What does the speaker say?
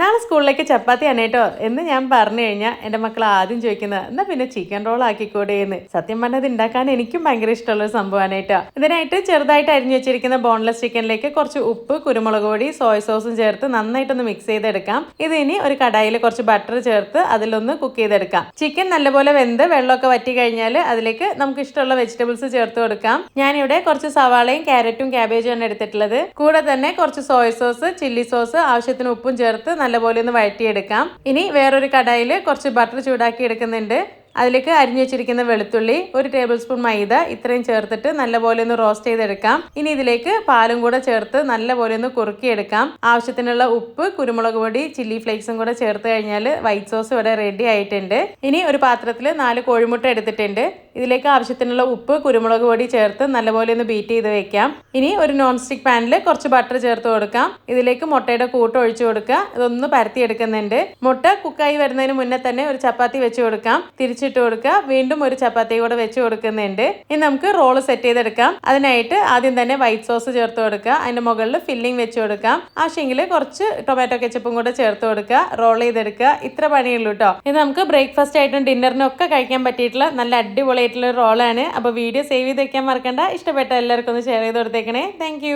നാളെ സ്കൂളിലേക്ക് ചപ്പാത്തി കേട്ടോ. എന്ന് ഞാൻ പറഞ്ഞു കഴിഞ്ഞാൽ എന്റെ മക്കൾ ആദ്യം ചോദിക്കുന്നത് എന്നാ പിന്നെ ചിക്കൻ റോൾ ആക്കിക്കൂടെ എന്ന്? സത്യം പറഞ്ഞത് ഉണ്ടാക്കാൻ എനിക്കും ഭയങ്കര ഇഷ്ടമുള്ള ഒരു സംഭവമാണ് കേട്ടോ. ഇതിനായിട്ട് ചെറുതായിട്ട് അരിഞ്ഞു വെച്ചിരിക്കുന്ന ബോൺലെസ് ചിക്കനിലേക്ക് കുറച്ച് ഉപ്പ് കുരുമുളക് പൊടി സോയ സോസും ചേർത്ത് നന്നായിട്ടൊന്ന് മിക്സ് ചെയ്തെടുക്കാം. ഇത് ഇനി ഒരു കടായിൽ കുറച്ച് ബട്ടർ ചേർത്ത് അതിലൊന്ന് കുക്ക് ചെയ്തെടുക്കാം. ചിക്കൻ നല്ലപോലെ വെന്ത് വെള്ളമൊക്കെ വറ്റി കഴിഞ്ഞാൽ അതിലേക്ക് നമുക്ക് ഇഷ്ടമുള്ള വെജിറ്റബിൾസ് ചേർത്ത് കൊടുക്കാം. ഞാനിവിടെ കുറച്ച് സവാളയും ക്യാരറ്റും ക്യാബേജും ആണ് എടുത്തിട്ടുള്ളത്. കൂടെ തന്നെ കുറച്ച് സോയ സോസ് ചില്ലി സോസ് ആവശ്യത്തിന് ഉപ്പും ചേർത്ത് നല്ലപോലെ ഒന്ന് വഴറ്റിയെടുക്കാം. ഇനി വേറൊരു കടായിൽ കുറച്ച് ബട്ടർ ചൂടാക്കി എടുക്കുന്നുണ്ട് അതിലേക്ക് അരിഞ്ഞു വെച്ചിരിക്കുന്ന വെളുത്തുള്ളി ഒരു ടേബിൾ സ്പൂൺ മൈദ ഇത്രയും ചേർത്തിട്ട് നല്ലപോലെ ഒന്ന് റോസ്റ്റ് ചെയ്തെടുക്കാം. ഇനി ഇതിലേക്ക് പാലും കൂടെ ചേർത്ത് നല്ലപോലെ ഒന്ന് കുറുക്കിയെടുക്കാം. ആവശ്യത്തിനുള്ള ഉപ്പ് കുരുമുളക് പൊടി ചില്ലി ഫ്ലേക്സും കൂടെ ചേർത്ത് കഴിഞ്ഞാൽ വൈറ്റ് സോസ് ഇവിടെ റെഡി ആയിട്ടുണ്ട്. ഇനി ഒരു പാത്രത്തിൽ നാല് കോഴിമുട്ട എടുത്തിട്ടുണ്ട്. ഇതിലേക്ക് ആവശ്യത്തിനുള്ള ഉപ്പ് കുരുമുളക് പൊടി ചേർത്ത് നല്ലപോലെ ഒന്ന് ബീറ്റ് ചെയ്ത് വെക്കാം. ഇനി ഒരു നോൺ സ്റ്റിക് പാനിൽ കുറച്ച് ബട്ടർ ചേർത്ത് കൊടുക്കാം. ഇതിലേക്ക് മുട്ടയുടെ കൂട്ട് ഒഴിച്ചു കൊടുക്കുക. ഇതൊന്ന് പരത്തി എടുക്കുന്നുണ്ട് മുട്ട കുക്കായി വരുന്നതിന് മുന്നേ തന്നെ ഒരു ചപ്പാത്തി വെച്ച് കൊടുക്കാം. തിരിച്ചിട്ട് കൊടുക്കുക. വീണ്ടും ഒരു ചപ്പാത്തി കൂടെ വെച്ച് കൊടുക്കുന്നുണ്ട്. ഇനി നമുക്ക് റോൾ സെറ്റ് ചെയ്തെടുക്കാം. അതിനായിട്ട് ആദ്യം തന്നെ വൈറ്റ് സോസ് ചേർത്ത് കൊടുക്കുക. അതിന്റെ മുകളിൽ ഫില്ലിംഗ് വെച്ച് കൊടുക്കാം ആവശ്യമെങ്കിൽ കുറച്ച് ടൊമാറ്റോ കെച്ചപ്പും കൂടെ ചേർത്ത് കൊടുക്കുക. റോൾ ചെയ്തെടുക്കുക. ഇത്ര പണിയുള്ളൂ കേട്ടോ ഇത് നമുക്ക് ബ്രേക്ക്ഫാസ്റ്റ് ആയിട്ടും ഡിന്നറിനും ഒക്കെ കഴിക്കാൻ പറ്റിയിട്ടുള്ള നല്ല അടിപൊളിയായിട്ടുള്ള റോളാണ് അപ്പോൾ വീഡിയോ സേവ് ചെയ്ത് വെക്കാൻ മറക്കണ്ട. ഇഷ്ടപ്പെട്ട എല്ലാവർക്കും ഒന്ന് ഷെയർ ചെയ്ത് കൊടുത്തേക്കണേ. താങ്ക്